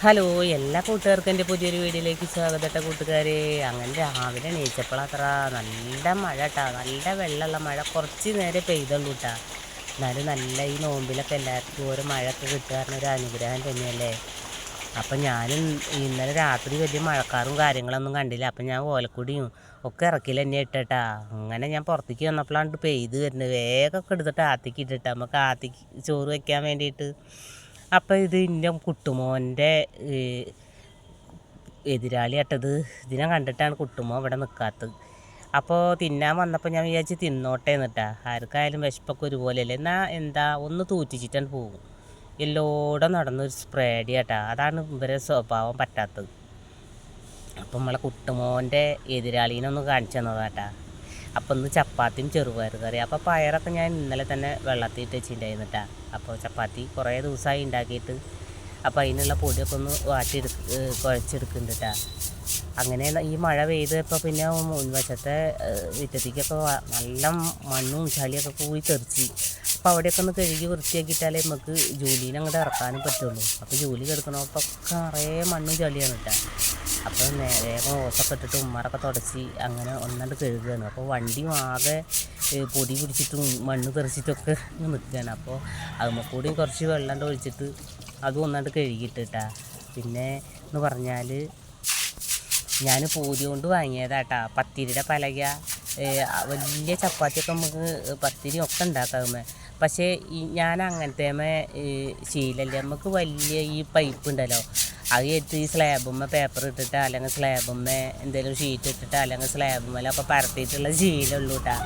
Hello എല്ലാ കൂട്ടുകാർക്കും എന്റെ പുതിയൊരു വീഡിയോയിലേക്ക് സ്വാഗതട്ട കൂട്ടുകാരെ. അങ്ങനെ രാവിലെ എണീച്ചപ്പോഴത്ര നല്ല മഴ കേട്ടാ നല്ല വെള്ളമുള്ള മഴ. കുറച്ച് നേരം പെയ്തുള്ളൂ കേട്ടാ എന്നാലും നല്ല ഈ നോമ്പിലൊക്കെ എല്ലാവർക്കും ഓരോ മഴയൊക്കെ കിട്ടുക ഒരു അനുഗ്രഹം തന്നെയല്ലേ. അപ്പം ഞാനും ഇന്നലെ രാത്രി വലിയ മഴക്കാറും കാര്യങ്ങളൊന്നും കണ്ടില്ല. അപ്പം ഞാൻ ഓലക്കുടിയും ഒക്കെ ഇറക്കില്ല എന്നെ ഇട്ടട്ടാ. അങ്ങനെ ഞാൻ പുറത്തേക്ക് വന്നപ്പോഴാണ് പെയ്ത് വരുന്നത്. വേഗമൊക്കെ എടുത്തിട്ട് ആത്തിക്ക് ഇട്ടിട്ട്. നമുക്ക് ആത്തിക്ക് ചോറ് വയ്ക്കാൻ വേണ്ടിയിട്ട്. അപ്പം ഇത് എന്റെ കുട്ടുമോന്റെ എതിരാളി ആട്ടത് ഇതിനെ കണ്ടിട്ടാണ് കുട്ടുമോ ഇവിടെ നിൽക്കാത്തത് അപ്പോൾ തിന്നാൻ വന്നപ്പോൾ ഞാൻ വിചാരിച്ച് തിന്നോട്ടെ എന്നിട്ടാ. ആർക്കായാലും വിശപ്പൊക്കെ ഒരുപോലെയല്ലേ. എന്നാൽ എന്താ ഒന്ന് തൂറ്റിച്ചിട്ടാണ് പോകും. എല്ലോടെ നടന്നൊരു സ്പ്രേഡി ആട്ടാ. അതാണ് ഇവരെ സ്വഭാവം പറ്റാത്തത്. അപ്പം നമ്മളെ കുട്ടുമോന്റെ എതിരാളീനെ ഒന്ന് കാണിച്ചു തന്നതാട്ടാ. അപ്പം ഇന്ന് ചപ്പാത്തിയും ചെറുപയർ കറി. അപ്പോൾ പയറൊക്കെ ഞാൻ ഇന്നലെ തന്നെ വെള്ളത്തിൽ ഇട്ട് വെച്ചിട്ടുണ്ടായിരുന്നിട്ടാ. അപ്പോൾ ചപ്പാത്തി കുറേ ദിവസമായി ഉണ്ടാക്കിയിട്ട് അപ്പോൾ അതിനുള്ള പൊടിയൊക്കെ ഒന്ന് വാട്ടിയെടുക്ക് കുഴച്ചെടുക്കുന്നുണ്ട് അങ്ങനെ ഈ മഴ പെയ്തപ്പോൾ പിന്നെ മുൻവശത്തെ മുറ്റത്തേക്കൊക്കെ വ- നല്ല മണ്ണും ചളിയൊക്കെ പോയി തെറിച്ച്. അപ്പോൾ അവിടെയൊക്കെ ഒന്ന് കഴുകി വൃത്തിയാക്കിയിട്ടാലേ നമുക്ക് ജോലിയിൽ അങ്ങോട്ട് ഇറക്കാനും പറ്റുള്ളൂ. അപ്പോൾ ജോലി കിടക്കണപ്പോൾ നിറയെ മണ്ണും ചളിയാണ് കേട്ടോ അപ്പോൾ നേരെ ഓസൊക്കെ ഇട്ടിട്ട് ഉമ്മറൊക്കെ തുടച്ച് അങ്ങനെ ഒന്നാണ്ട് കഴുകുകയാണ് അപ്പോൾ വണ്ടി ആകെ പൊടി പിടിച്ചിട്ടും മണ്ണ് തെറിച്ചിട്ടൊക്കെ നിൽക്കുകയാണ് അപ്പോൾ അതുമ്മ കൂടി കുറച്ച് വെള്ളം ഒഴിച്ചിട്ട് അതും ഒന്നാണ്ട് കഴുകിയിട്ടിട്ടാ. പിന്നെ എന്ന് പറഞ്ഞാൽ ഞാൻ പൂതി കൊണ്ട് വാങ്ങിയതാട്ടാ. പത്തിരിയുടെ പലക വലിയ ചപ്പാത്തിയൊക്കെ നമുക്ക് പത്തിരി ഒക്കെ ഉണ്ടാക്കാമേ പക്ഷേ ഈ ഞാൻ അങ്ങനത്തെ ശീലല്ലേ നമുക്ക് വലിയ ഈ പൈപ്പ് ഉണ്ടല്ലോ. അത് എടുത്ത് ഈ സ്ലാബുമ്മ പേപ്പർ ഇട്ടിട്ട് അല്ലെങ്കിൽ സ്ലാബുമ്മ എന്തെങ്കിലും ഷീറ്റ് ഇട്ടിട്ട് അല്ലെങ്കിൽ അപ്പോൾ പരത്തിയിട്ടുള്ള ശീലമുള്ളൂ കേട്ടാ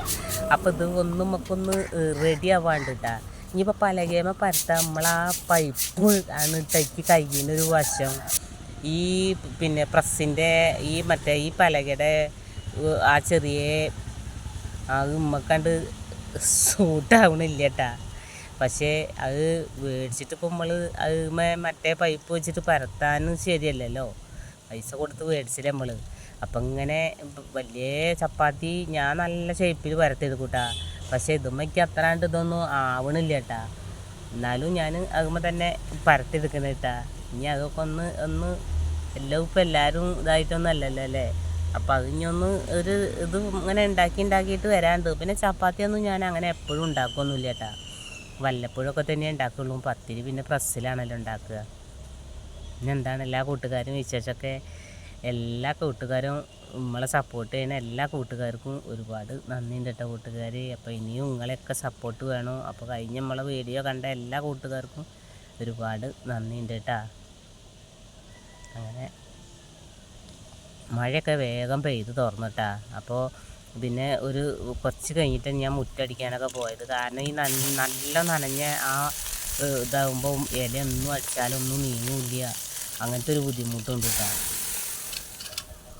അപ്പോൾ ഇത് ഒന്നും നമുക്കൊന്ന് റെഡി ആവാണ്ട് കേട്ടാ ഇനിയിപ്പോൾ പലകേമ പരത്ത നമ്മൾ ആ പൈപ്പ് ആണ് ഇട്ടേക്ക് ഒരു വശം. ഈ പിന്നെ പ്രസ്സിന്റെ ഈ മറ്റേ ഈ പലകയുടെ ആ ചെറിയ ആ ഉമ്മക്കണ്ട് സൂട്ടാവണില്ല കേട്ടാ പക്ഷേ അത് മേടിച്ചിട്ട് ഇപ്പോൾ നമ്മൾ അത് മറ്റേ പൈപ്പ് വെച്ചിട്ട് പരത്താനും ശരിയല്ലല്ലോ. പൈസ കൊടുത്ത് മേടിച്ചില്ല നമ്മൾ അപ്പം ഇങ്ങനെ വലിയ ചപ്പാത്തി ഞാൻ നല്ല ഷേപ്പിൽ പരത്തിയത് കൂട്ടാ പക്ഷേ ഇതുമ്മയ്ക്ക് അത്രാണ്ട് ഇതൊന്നും ആവണില്ല കേട്ടാ എന്നാലും ഞാൻ അതുമ്പോൾ തന്നെ പരത്തിയെടുക്കുന്നത് കേട്ടാ ഇനി അതൊക്കെ ഒന്ന് ഒന്ന് എല്ലാം ഇപ്പം എല്ലാവരും ഇതായിട്ടൊന്നും അല്ലല്ലോ അല്ലേ? അപ്പം ഇനി ഒന്ന് ഒരു ഇത് ഇങ്ങനെ ഉണ്ടാക്കി ഉണ്ടാക്കിയിട്ട് വരാണ്ട്. പിന്നെ ചപ്പാത്തിയൊന്നും ഞാൻ അങ്ങനെ എപ്പോഴും ഉണ്ടാക്കുകയൊന്നുമില്ല കേട്ടാ. വല്ലപ്പോഴൊക്കെ തന്നെ ഉണ്ടാക്കുള്ളൂ. പത്തിരി പിന്നെ പ്രസ്സിലാണല്ലോ ഉണ്ടാക്കുക. പിന്നെ എന്താണ് എല്ലാ കൂട്ടുകാരും വിശേഷമൊക്കെ? എല്ലാ കൂട്ടുകാരും നമ്മളെ സപ്പോർട്ട് ചെയ്യുന്ന എല്ലാ കൂട്ടുകാർക്കും ഒരുപാട് നന്ദിയുണ്ട് കേട്ടോ കൂട്ടുകാർ അപ്പോൾ ഇനിയും നിങ്ങളെയൊക്കെ സപ്പോർട്ട് വേണം. അപ്പോൾ കഴിഞ്ഞ നമ്മളെ വീഡിയോ കണ്ട എല്ലാ കൂട്ടുകാർക്കും ഒരുപാട് നന്ദിയുണ്ട് കേട്ടാ. അങ്ങനെ മഴയൊക്കെ വേഗം പെയ്ത് തുറന്നിട്ടാ. അപ്പോൾ പിന്നെ ഒരു കുറച്ച് കഴിഞ്ഞിട്ട് ഞാൻ മുറ്റടിക്കാനൊക്കെ പോയത്. കാരണം ഈ നല്ല നനഞ്ഞ ആ ഇതാകുമ്പോൾ ഇലയൊന്നും അടിച്ചാലൊന്നും നീങ്ങില്ല. അങ്ങനത്തെ ഒരു ബുദ്ധിമുട്ടുണ്ട് കേട്ടോ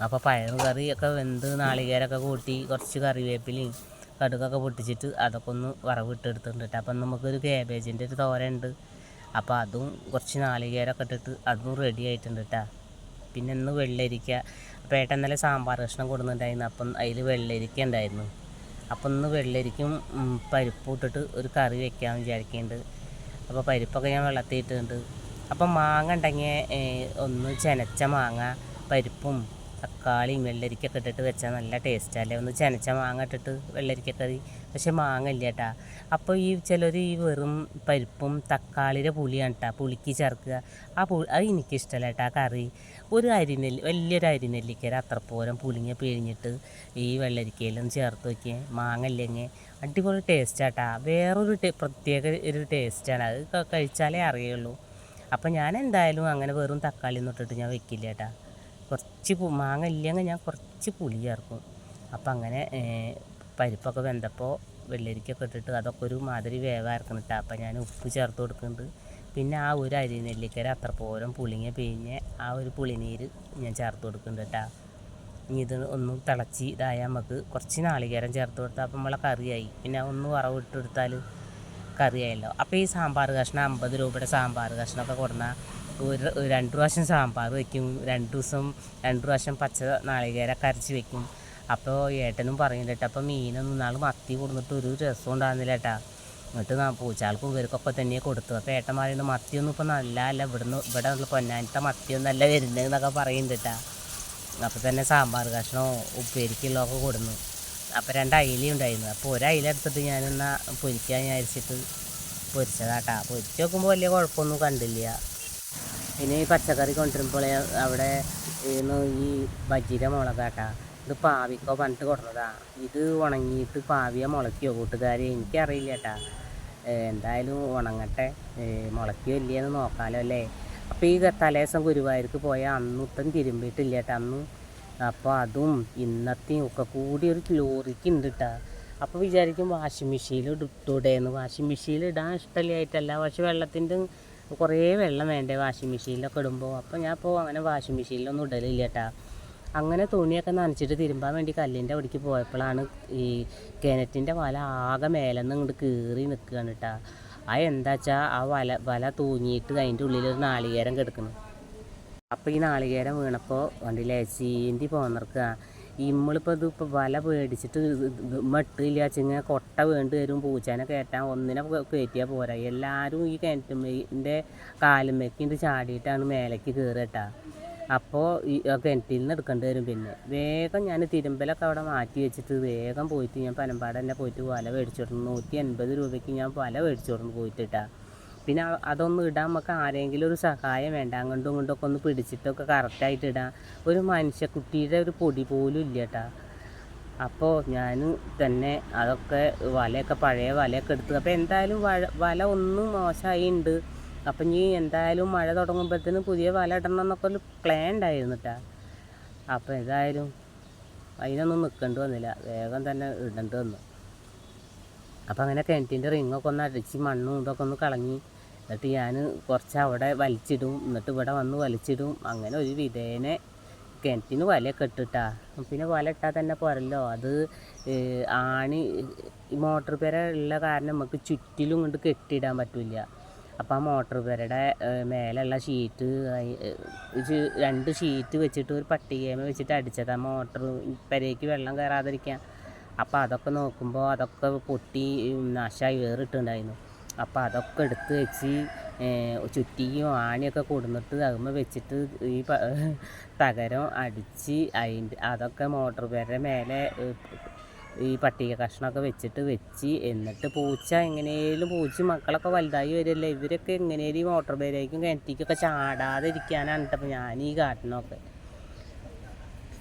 അപ്പോൾ പഴം കറിയൊക്കെ വെന്ത് നാളികേരമൊക്കെ കൂട്ടി കുറച്ച് കറിവേപ്പിലയും കടുകൊക്കെ പൊട്ടിച്ചിട്ട് അതൊക്കെ ഒന്ന് വറവിട്ടെടുത്തിട്ടുണ്ട് കേട്ടോ അപ്പം നമുക്കൊരു കാബേജിന്റെ ഒരു തോരയുണ്ട് അപ്പോൾ അതും കുറച്ച് നാളികേരമൊക്കെ ഇട്ടിട്ട് അതും റെഡി ആയിട്ടുണ്ട് കേട്ടോ പിന്നെ ഇന്ന് വെള്ളരിക്ക അപ്പോൾ ഏട്ടൻ ഇന്നലെ സാമ്പാർ കഷ്ണം കൊടുക്കുന്നുണ്ടായിരുന്നു അപ്പം അതിൽ വെള്ളരിക്ക ഉണ്ടായിരുന്നു. അപ്പം ഇന്ന് വെള്ളരിക്കും പരിപ്പ് ഇട്ടിട്ട് ഒരു കറി വെക്കാമെന്ന് വിചാരിക്കുന്നുണ്ട് അപ്പോൾ പരിപ്പൊക്കെ ഞാൻ വെള്ളത്തിൽ അപ്പം മാങ്ങ ഉണ്ടെങ്കിൽ ഒന്ന് ചെനച്ച മാങ്ങ പരിപ്പും തക്കാളിയും വെള്ളരിക്കൊക്കെ ഇട്ടിട്ട് വെച്ചാൽ നല്ല ടേസ്റ്റല്ലേ ഒന്ന് ചെനച്ച മാങ്ങ ഇട്ടിട്ട് വെള്ളരിക്കക്കറി പക്ഷെ മാങ്ങ ഇല്ല കേട്ടാ അപ്പോൾ ഈ ചിലർ ഈ വെറും പരിപ്പും തക്കാളിയുടെ പുളിയാണ് കേട്ടാ പുളിക്ക് ചേർക്കുക. ആ പുളി അത് എനിക്കിഷ്ടമല്ല കേട്ടാ കറി. ഒരു അരിനെല്ലി വലിയൊരു അരിനെല്ലിക്കര അത്രപ്പോരം പുളിങ്ങ പിഴിഞ്ഞിട്ട് ഈ വെള്ളരിക്കയിലും ചേർത്ത് വയ്ക്കുക മാങ്ങ ഇല്ലെങ്കിൽ അടിപൊളി ടേസ്റ്റാട്ടാ വേറൊരു പ്രത്യേക ഒരു ടേസ്റ്റാണ് അത് കഴിച്ചാലേ അറിയുള്ളൂ. അപ്പോൾ ഞാൻ എന്തായാലും അങ്ങനെ വെറും തക്കാളി ഒന്നും ഇട്ടിട്ട് ഞാൻ വെക്കില്ല കേട്ടാ കുറച്ച് മാങ്ങ ഇല്ലെങ്കിൽ ഞാൻ കുറച്ച് പുളി ചേർക്കും. അപ്പം അങ്ങനെ പരിപ്പൊക്കെ വെന്തപ്പോൾ വെള്ളരിക്കൊക്കെ ഇട്ടിട്ട് അതൊക്കെ ഒരു മാതിരി വേവാർക്കണം കേട്ടോ അപ്പം ഞാൻ ഉപ്പ് ചേർത്ത് കൊടുക്കുന്നുണ്ട് പിന്നെ ആ ഒരു അരി നെല്ലിക്കര അത്രപ്പോരം പുളിങ്ങ പിഴിഞ്ഞ് ആ ഒരു പുളിനീര് ഞാൻ ചേർത്ത് കൊടുക്കുന്നുണ്ട് കേട്ടോ ഇനി ഇത് ഒന്ന് തിളച്ച് ഇതായാൽ നമുക്ക് കുറച്ച് നാളികേരം ചേർത്ത് കൊടുത്താൽ അപ്പം നമ്മളെ കറിയായി. പിന്നെ ഒന്ന് വറവിട്ട് കൊടുത്താൽ കറിയായല്ലോ. അപ്പോൾ ഈ സാമ്പാർ കഷ്ണം അമ്പത് രൂപയുടെ സാമ്പാർ കഷ്ണമൊക്കെ കൊടുന്നാൽ ഒരു രണ്ട് പ്രാവശ്യം സാമ്പാർ വെക്കും രണ്ട് ദിവസം രണ്ട് പ്രാവശ്യം പച്ച നാളികേര അരച്ച് വെക്കും. അപ്പോൾ ഏട്ടനും പറയും കേട്ടോ അപ്പോൾ മീനൊന്നും നാൾ മത്തി കൊടുത്തിട്ട് ഒരു രസം ഉണ്ടാകുന്നില്ല കേട്ടാ എന്നിട്ട് നാ പൂച്ചാൾക്കും ഇവർക്കൊക്കെ തന്നെ കൊടുത്തു. അപ്പോൾ ഏട്ടൻ പറയുന്നത് മത്തിയൊന്നും ഇപ്പോൾ നല്ല അല്ല ഇവിടുന്ന് ഇവിടെ പൊന്നാനത്തെ മത്തിയൊന്നും വരുന്നത് എന്നൊക്കെ പറയുന്നുണ്ട് കേട്ടാ അപ്പോൾ തന്നെ സാമ്പാർ കഷ്ണമോ ഉപ്പേരിക്കുള്ളതൊക്കെ കൊടുന്നു. അപ്പോൾ രണ്ട് അയില ഉണ്ടായിരുന്നു. അപ്പോൾ ഒരു അയില എടുത്തിട്ട് ഞാനെന്നാൽ പൊരിക്കാൻ വിചാരിച്ചിട്ട് പൊരിച്ചതാട്ടാ പൊരിച്ച് നോക്കുമ്പോൾ വലിയ കുഴപ്പമൊന്നും കണ്ടില്ല. പിന്നെ ഈ പച്ചക്കറി കൊണ്ടുവരുമ്പോൾ അവിടെ ഈ ബജീര മുളകാട്ടാ ഇത് പാവിക്കോ പറഞ്ഞിട്ട് കൊടുത്തതാ ഇത് ഉണങ്ങിയിട്ട് പാവിയ മുളയ്ക്കോ കൂട്ടുകാർ എനിക്കറിയില്ല കേട്ടാ. എന്തായാലും ഉണങ്ങട്ടെ. മുളയ്ക്കോ ഇല്ലയെന്ന് നോക്കാമല്ലോ അല്ലേ? അപ്പോൾ ഈ തലേദിവസം ഗുരുവായൂർക്ക് പോയ അന്നൊട്ടും തിരുമ്പിയിട്ടില്ല കേട്ടോ അന്ന്. അപ്പോൾ അതും ഇന്നത്തെയും ഒക്കെ കൂടി ഒരു ലോറിക്ക് ഉണ്ട് കേട്ടോ. അപ്പോൾ വിചാരിക്കും വാഷിംഗ് മെഷീനിൽ ഇട്ടൂടെയെന്ന് വാഷിംഗ് മെഷീനിൽ ഇടാൻ ഇഷ്ടമല്ലായിട്ടല്ല പക്ഷെ വെള്ളത്തിന്റെ കുറേ വെള്ളം വേണ്ടേ വാഷിംഗ് മെഷീനിലൊക്കെ ഇടുമ്പോൾ അപ്പോൾ ഞാൻ ഇപ്പോൾ അങ്ങനെ വാഷിംഗ് മെഷീനിലൊന്നും ഇടലില്ല കേട്ടോ അങ്ങനെ തുണിയൊക്കെ നനച്ചിട്ട് തിരുമ്പാൻ വേണ്ടി കല്ലിന്റെ അവിടേക്ക് പോയപ്പോഴാണ് ഈ കിണറ്റിന്റെ വല ആകെ മേലെ നിന്ന് ഇങ്ങോട്ട് കീറി നിൽക്കുകയാണ് കേട്ടോ ആ എന്താ വെച്ചാൽ ആ വല വല തൂങ്ങിയിട്ട് അതിന്റെ ഉള്ളിൽ ഒരു നാളികേരം കിടക്കുന്നു. അപ്പോൾ ഈ നാളികേരം വീണപ്പോൾ വണ്ടിയിലെ ചീന്തി പോന്നിറക്കുക ഇമ്മളിപ്പോൾ ഇത് ഇപ്പോൾ വല പേടിച്ചിട്ട് മട്ടില്ല ചിങ്ങ കൊട്ട വേണ്ടി വരും പൂച്ചേനെ കയറ്റാൻ ഒന്നിനെ കയറ്റിയാൽ പോരാ. എല്ലാവരും ഈ കിണറ്റുമ്മേന്റെ കാലുമ്മേക്കിന്റെ ചാടിയിട്ടാണ് മേലേക്ക് കയറിയിട്ടാ അപ്പോൾ ഈ കിണറ്റിൽ നിന്ന് എടുക്കേണ്ടി വരും പിന്നെ. വേഗം ഞാൻ തിരുമ്പലൊക്കെ അവിടെ മാറ്റി വെച്ചിട്ട് വേഗം പോയിട്ട് ഞാൻ പനമ്പാട് തന്നെ പോയിട്ട് വല മേടിച്ചു കൊടുന്നു നൂറ്റി എൺപത് രൂപയ്ക്ക് ഞാൻ വല മേടിച്ചു കൊടുന്നു പോയിട്ടിട്ടാ. പിന്നെ അതൊന്ന് ഇടാൻ നമുക്ക് ആരെങ്കിലും ഒരു സഹായം വേണ്ട. അങ്ങോട്ടും ഇങ്ങോട്ടും ഒക്കെ ഒന്ന് പിടിച്ചിട്ടൊക്കെ കറക്റ്റായിട്ട് ഇടാം. ഒരു മനുഷ്യക്കുട്ടിയുടെ ഒരു പൊടി പോലും ഇല്ല കേട്ടാ അപ്പോൾ ഞാൻ തന്നെ അതൊക്കെ വലയൊക്കെ പഴയ വലയൊക്കെ എടുത്തു. അപ്പോൾ എന്തായാലും വല വല ഒന്നും ഉണ്ട് അപ്പം ഇനി എന്തായാലും മഴ തുടങ്ങുമ്പോഴത്തേന് പുതിയ വല ഇടണം എന്നൊക്കെ ഒരു പ്ലാൻ ഉണ്ടായിരുന്നു കേട്ടാ അപ്പോൾ എന്തായാലും അതിനൊന്നും നിൽക്കേണ്ടി വന്നില്ല. വേഗം തന്നെ ഇടേണ്ടി വന്നു. അപ്പോൾ അങ്ങനെ കിണറ്റിന്റെ റിങ്ങൊക്കെ ഒന്ന് അടിച്ച് മണ്ണും ഇതൊക്കെ ഒന്ന് കളഞ്ഞ് എന്നിട്ട് ഞാൻ കുറച്ച് അവിടെ വലിച്ചിടും. എന്നിട്ട് ഇവിടെ വന്ന് വലിച്ചിടും. അങ്ങനെ ഒരു വിധേനെ കിണറ്റിന് വലയൊക്കെ ഇട്ടിട്ടാ. പിന്നെ വല ഇട്ടാൽ തന്നെ പോരല്ലോ. അത് ആണി മോട്ടർ പെര ഉള്ള കാരണം നമുക്ക് ചുറ്റിലും കൊണ്ട് കെട്ടിയിടാൻ പറ്റില്ല. അപ്പോൾ ആ മോട്ടർ പെരയുടെ മേലെയുള്ള ഷീറ്റ് രണ്ട് ഷീറ്റ് വെച്ചിട്ട് ഒരു പട്ടികേമ വെച്ചിട്ട് അടിച്ചതാ. മോട്ടർ പെരയ്ക്ക് വെള്ളം കയറാതിരിക്കാൻ. അപ്പോൾ അതൊക്കെ നോക്കുമ്പോൾ അതൊക്കെ പൊട്ടി നാശമായി വേറിട്ടുണ്ടായിരുന്നു. അപ്പോൾ അതൊക്കെ എടുത്ത് വെച്ച് ചുറ്റിയും ആണിയൊക്കെ കൊടുന്നിട്ട് അതുമ്മ വെച്ചിട്ട് ഈ തകരം അടിച്ച് അതിന്റെ അതൊക്കെ മോട്ടർ പേരുടെ മേലെ ഈ പട്ടിക കഷ്ണമൊക്കെ വെച്ചിട്ട് വെച്ച് എന്നിട്ട് പൂച്ച എങ്ങനെയും പൂച്ച മക്കളൊക്കെ വലുതായി വരില്ലേ ഇവരൊക്കെ എങ്ങനെയും ഈ മോട്ടോർ പേരേക്കും കിണറ്റിക്കൊക്കെ ചാടാതെ ഇരിക്കാനാണ് കേട്ടോ ഞാൻ ഈ കാട്ടിനൊക്കെ.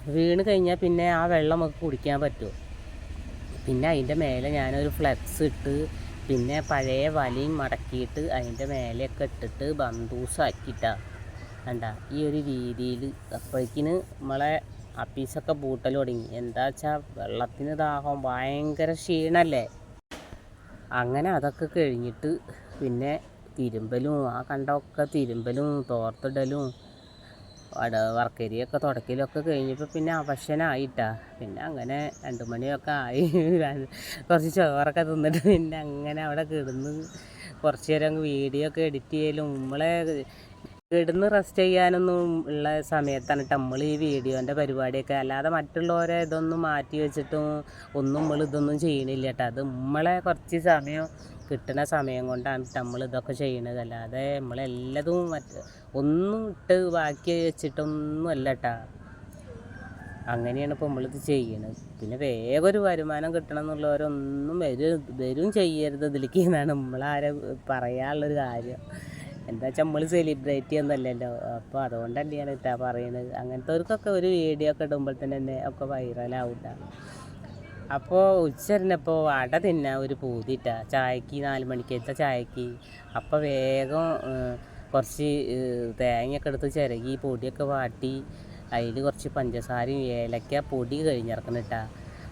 വീണ് കഴിഞ്ഞാൽ പിന്നെ ആ വെള്ളം നമുക്ക് കുടിക്കാൻ പറ്റുമോ പിന്നെ അതിന്റെ മേലെ ഞാനൊരു ഫ്ലെക്സ് ഇട്ട് പിന്നെ പഴയ വലയും മടക്കിയിട്ട് അതിന്റെ മേലെയൊക്കെ ഇട്ടിട്ട് ബന്തൂസാക്കിയിട്ടാ കണ്ട ഈ ഒരു രീതിയിൽ അപ്പോഴേക്കിന് നമ്മളെ അപ്പീസൊക്കെ പൂട്ടൽ തുടങ്ങി. എന്താ വെച്ചാൽ വെള്ളത്തിന് ദാഹം ഭയങ്കര ക്ഷീണല്ലേ? അങ്ങനെ അതൊക്കെ കഴിഞ്ഞിട്ട് പിന്നെ തിരുമ്പലും ആ കണ്ടൊക്കെ തിരുമ്പലും തോർത്തിടലും വട വർക്കരിയൊക്കെ തുടക്കിലൊക്കെ കഴിഞ്ഞപ്പോൾ പിന്നെ അവശനായിട്ടാ. പിന്നെ അങ്ങനെ രണ്ട് മണിയൊക്കെ ആയി. കുറച്ച് ചോറൊക്കെ തിന്നിട്ട് പിന്നെ അങ്ങനെ അവിടെ കിടന്ന് കുറച്ച് നേരം അങ്ങ് വീഡിയോ ഒക്കെ എഡിറ്റ് ചെയ്യലും. നമ്മളെ കിടന്ന് റെസ്റ്റ് ചെയ്യാനൊന്നും ഉള്ള സമയത്താണ് കേട്ടോ നമ്മൾ ഈ വീഡിയോന്റെ പരിപാടിയൊക്കെ. അല്ലാതെ മറ്റുള്ളവരെ ഇതൊന്നും മാറ്റി വെച്ചിട്ടും ഒന്നും നമ്മൾ ഇതൊന്നും ചെയ്യണില്ല കേട്ടോ അത് നമ്മളെ കുറച്ച് സമയം കിട്ടുന്ന സമയം കൊണ്ടാണ് നമ്മൾ ഇതൊക്കെ ചെയ്യണത്. അല്ലാതെ നമ്മളെല്ലതും മറ്റ് ഒന്നും ഇട്ട് ബാക്കി വെച്ചിട്ടൊന്നും അല്ല കേട്ടാ അങ്ങനെയാണ് ഇപ്പോൾ നമ്മളിത് ചെയ്യണത്. പിന്നെ വേഗം ഒരു വരുമാനം കിട്ടണം എന്നുള്ളവരൊന്നും വരും വരും ചെയ്യരുത് ഇതിലേക്ക് എന്നാണ് നമ്മളാരെ പറയാനുള്ളൊരു കാര്യം. എന്താ വെച്ചാൽ നമ്മൾ സെലിബ്രേറ്റ് ചെയ്യുന്നല്ലല്ലോ അപ്പോൾ അതുകൊണ്ട് ഞാൻ ഇട്ടാ പറയുന്നത് അങ്ങനത്തെ ഒരു വീഡിയോ ഒക്കെ ഇടുമ്പോൾ തന്നെ ഒക്കെ ഒക്കെ വൈറലാവും അപ്പോൾ ഉച്ചരിഞ്ഞപ്പോൾ അട തിന്നാൻ ഒരു പൂതിട്ട. ചായക്ക് നാല് മണിക്കത്തെ ചായക്ക്. അപ്പോൾ വേഗം കുറച്ച് തേങ്ങയൊക്കെ എടുത്ത് ചിരകി പൊടിയൊക്കെ വാട്ടി അതിൽ കുറച്ച് പഞ്ചസാരയും ഏലക്ക പൊടി കഴിഞ്ഞിറക്കണിട്ട.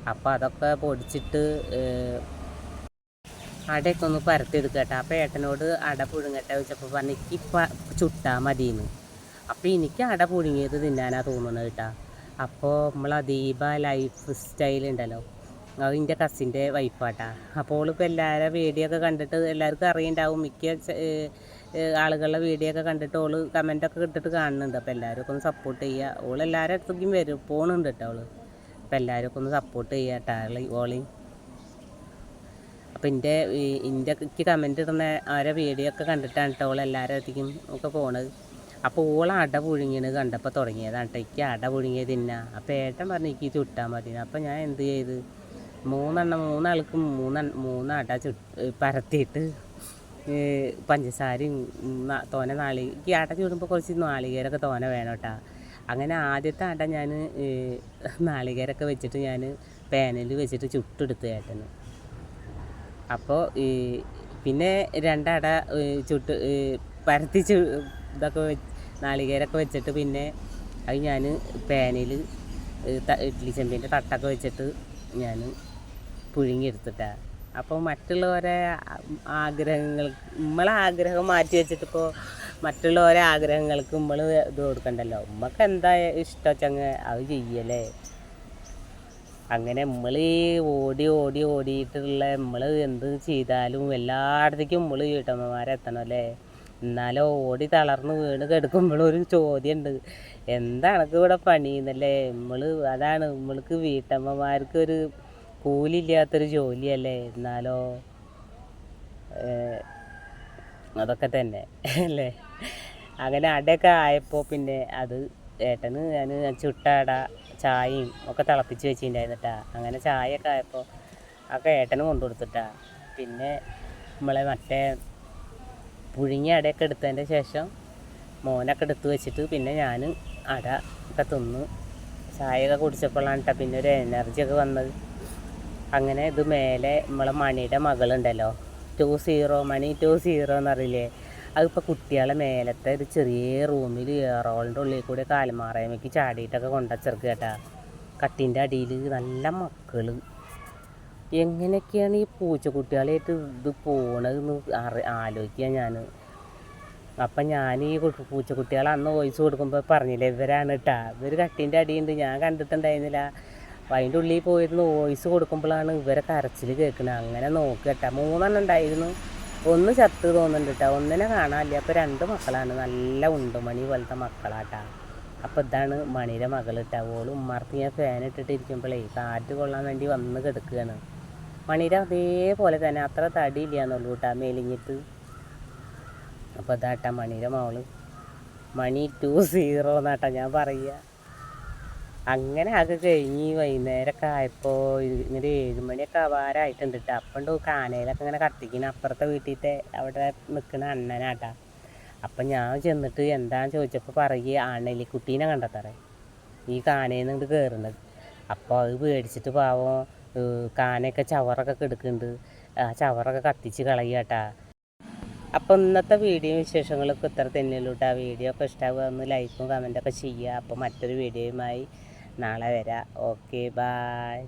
അപ്പോൾ അതൊക്കെ പൊടിച്ചിട്ട് അടയൊക്കെ ഒന്ന് പരത്തിയെടുക്കുക കേട്ടോ അപ്പോൾ ഏട്ടനോട് അട പുഴുങ്ങട്ടെ വെച്ചപ്പോൾ പറഞ്ഞു എനിക്ക് പ- ചുട്ടാൽ മതിയെന്ന്. അപ്പോൾ എനിക്ക് അട പുഴുങ്ങിയത് തിന്നാനാണ് തോന്നുന്നത് കേട്ടോ. അപ്പോൾ നമ്മൾ ദീപ ലൈഫ് സ്റ്റൈൽ ഉണ്ടല്ലോ അതിന്റെ കസിന്റെ വൈഫാട്ടാ. അപ്പോൾ ഇപ്പോൾ എല്ലാവരും വീഡിയോ ഒക്കെ കണ്ടിട്ട് എല്ലാവർക്കും അറിയുണ്ടാവും. മിക്ക ആളുകളുടെ വീഡിയോ ഒക്കെ കണ്ടിട്ട് ഓൾ കമന്റൊക്കെ ഇട്ടിട്ട് കാണുന്നുണ്ട്. അപ്പോൾ എല്ലാവരും ഒന്ന് സപ്പോർട്ട് ചെയ്യുക ഓൾ എല്ലാവരുടെ അടുത്തേക്കും വരും. പോണുണ്ട് കേട്ടോ ഓൾ. അപ്പോൾ എല്ലാവരും ഒന്ന് സപ്പോർട്ട് ചെയ്യുക കേട്ടോ ഓളി. അപ്പോൾ എന്റെ എന്റെ കമന്റ് ഇടുന്ന ആരെ വീഡിയോ ഒക്കെ കണ്ടിട്ടാണ് കേട്ടോ ഓൾ എല്ലാവരും അടുത്തേക്കും ഒക്കെ പോണത്. അപ്പോൾ ഓൾ അട പുഴുങ്ങിയത് കണ്ടപ്പോൾ തുടങ്ങിയതാണ് കേട്ടോ എനിക്ക് അട പുഴുങ്ങിയത് തിന്നാ അപ്പോൾ ഏട്ടൻ പറഞ്ഞു എനിക്ക് ചുട്ടാൽ മതി അപ്പോൾ ഞാൻ എന്ത് ചെയ്ത്? മൂന്നെണ്ണം മൂന്നാൾക്ക് മൂന്നെണ്ണം മൂന്നാട്ട ചു പരത്തിയിട്ട് പഞ്ചസാരയും തോന നാളി ഈ ആട്ട ചൂടുമ്പോൾ കുറച്ച് നാളികേരമൊക്കെ തോന വേണം കേട്ടോ അങ്ങനെ ആദ്യത്തെ ആട്ട ഞാൻ നാളികേരമൊക്കെ വെച്ചിട്ട് ഞാൻ പാനിൽ വെച്ചിട്ട് ചുട്ടെടുത്ത് ഏട്ടന്. അപ്പോൾ ഈ പിന്നെ രണ്ടട ചുട്ട് പരത്തി ചു ഇതൊക്കെ വെ നാളികേരമൊക്കെ വെച്ചിട്ട് പിന്നെ അത് ഞാൻ പാനിൽ ഇഡ്ലി ചെമ്പിന്റെ തട്ടൊക്കെ വെച്ചിട്ട് ഞാൻ പുഴുങ്ങിയെടുത്തിട്ടാ. അപ്പോൾ മറ്റുള്ളവരെ ആഗ്രഹങ്ങൾ നമ്മളെ ആഗ്രഹം മാറ്റി വെച്ചിട്ടിപ്പോൾ മറ്റുള്ളവരെ ആഗ്രഹങ്ങൾക്ക് നമ്മൾ ഇത് കൊടുക്കണ്ടല്ലോ. ഉമ്മക്ക് എന്താ ഇഷ്ടം വെച്ചങ്ങ് അത് ചെയ്യലേ അങ്ങനെ നമ്മൾ ഈ ഓടി ഓടി ഓടിയിട്ടുള്ള നമ്മൾ എന്ത് ചെയ്താലും എല്ലായിടത്തേക്കും നമ്മൾ വീട്ടമ്മമാരെത്തണം അല്ലേ എന്നാലോ ഓടി തളർന്ന് വീണ് കെടുക്കുമ്പോഴൊരു ചോദ്യമുണ്ട് എന്താണ് ഇവിടെ പണിയെന്നല്ലേ നമ്മൾ അതാണ് നമ്മൾക്ക് വീട്ടമ്മമാർക്ക് ഒരു കൂലില്ലാത്തൊരു ജോലിയല്ലേ? എന്നാലോ അതൊക്കെ തന്നെ അല്ലേ? അങ്ങനെ അടയൊക്കെ ആയപ്പോൾ പിന്നെ അത് ഏട്ടന് ഞാൻ ചുട്ടട ചായയും ഒക്കെ തിളപ്പിച്ച് വെച്ചിട്ടുണ്ടായിരുന്നിട്ടാ. അങ്ങനെ ചായയൊക്കെ ആയപ്പോൾ ഒക്കെ ഏട്ടന് കൊണ്ടു കൊടുത്തിട്ടാ പിന്നെ നമ്മളെ മറ്റേ പുഴുങ്ങിയ അടയൊക്കെ എടുത്തതിന്റെ ശേഷം മോനൊക്കെ എടുത്ത് വെച്ചിട്ട് പിന്നെ ഞാൻ അട ഒക്കെ തിന്ന് ചായയൊക്കെ കുടിച്ചപ്പോഴാണ് കേട്ടോ പിന്നെ ഒരു എനർജിയൊക്കെ വന്നത്. അങ്ങനെ ഇത് മേലെ നമ്മളെ മണിയുടെ മകളുണ്ടല്ലോ. ടു സീറോ മണി ടു സീറോ എന്നറിയില്ലേ? അതിപ്പോൾ കുട്ടികളെ മേലത്തെ ഒരു ചെറിയ റൂമിൽ ഏറോളിന്റെ ഉള്ളിൽ കൂടി കാലുമാറയമ്മയ്ക്ക് ചാടിയിട്ടൊക്കെ കൊണ്ടുവച്ചിറക്കുക കേട്ടാ. കട്ടിന്റെ അടിയിൽ നല്ല മക്കൾ എങ്ങനെയൊക്കെയാണ് ഈ പൂച്ചക്കുട്ടികളായിട്ട് ഇത് പോണതെന്ന് അറി ആലോചിക്കുക ഞാൻ അപ്പം ഞാൻ ഈ പൂച്ച പൂച്ചക്കുട്ടികളെ അന്ന് വോയിസ് കൊടുക്കുമ്പോൾ പറഞ്ഞില്ലേ ഇവരാണ് കേട്ടാ ഇവർ കട്ടിന്റെ അടിയുണ്ട്. ഞാൻ കണ്ടിട്ടുണ്ടായിരുന്നില്ല. അപ്പം അതിന്റെ ഉള്ളിൽ പോയിരുന്ന് വോയിസ് കൊടുക്കുമ്പോഴാണ് ഇവരെ കരച്ചിൽ കേൾക്കുന്നത് അങ്ങനെ നോക്കട്ടെ കേട്ടാ മൂന്നെണ്ണം ഉണ്ടായിരുന്നു. ഒന്ന് ചത്ത് തോന്നുന്നുണ്ട് കേട്ടോ ഒന്നിനെ കാണാനില്ല. അപ്പോൾ രണ്ട് മക്കളാണ്. നല്ല ഉണ്ടുമണി പോലത്തെ മക്കളാട്ടാ. അപ്പോൾ ഇതാണ് മണിയുടെ മകൾ ഇട്ടാ ഓൾ ഉമ്മാർക്ക് ഞാൻ ഫാൻ ഇട്ടിട്ട് ഇരിക്കുമ്പോഴേ കാറ്റ് കൊള്ളാൻ വേണ്ടി വന്ന് കിടക്കുകയാണ് മണിയുടെ അതേപോലെ തന്നെ. അത്ര തടിയില്ല എന്നുള്ളൂ കേട്ടാ മെലിഞ്ഞിട്ട്. അപ്പോൾ ഇതാട്ടാ മണിയുടെ മോൾ. മണി ടു സീറോ എന്നാട്ടാ ഞാൻ പറയുക അങ്ങനെ അത് കഴിഞ്ഞ് വൈകുന്നേരമൊക്കെ ആയപ്പോൾ ഇങ്ങനെ ഏഴുമണിയൊക്കെ ആവാറായിട്ടുണ്ട് കേട്ടോ അപ്പണ്ട് കാനയിലൊക്കെ ഇങ്ങനെ കത്തിക്കുന്ന അപ്പുറത്തെ വീട്ടിലത്തെ അവിടെ നിൽക്കുന്ന അണ്ണനാട്ടാ. അപ്പം ഞാൻ ചെന്നിട്ട് എന്താന്ന് ചോദിച്ചപ്പോൾ പറയുക ആണലിക്കുട്ടീനെ കണ്ടെത്തറേ ഈ കാനയിൽ നിന്ന് കയറുന്നത് അപ്പോൾ അത് പേടിച്ചിട്ട് പാവം കാനയൊക്കെ ചവറൊക്കെ കെടുക്കുന്നുണ്ട് ആ ചവറൊക്കെ കത്തിച്ച് കളയാട്ടാ. അപ്പോൾ ഇന്നത്തെ വീഡിയോ വിശേഷങ്ങളൊക്കെ ഇത്ര തന്നെയുള്ളൂ കേട്ടോ വീഡിയോ ഒക്കെ ഇഷ്ടമാകുക ഒന്ന് ലൈക്കും കമന്റൊക്കെ ചെയ്യുക അപ്പോൾ മറ്റൊരു വീഡിയോയുമായി നാളെ വരാം. Okay bye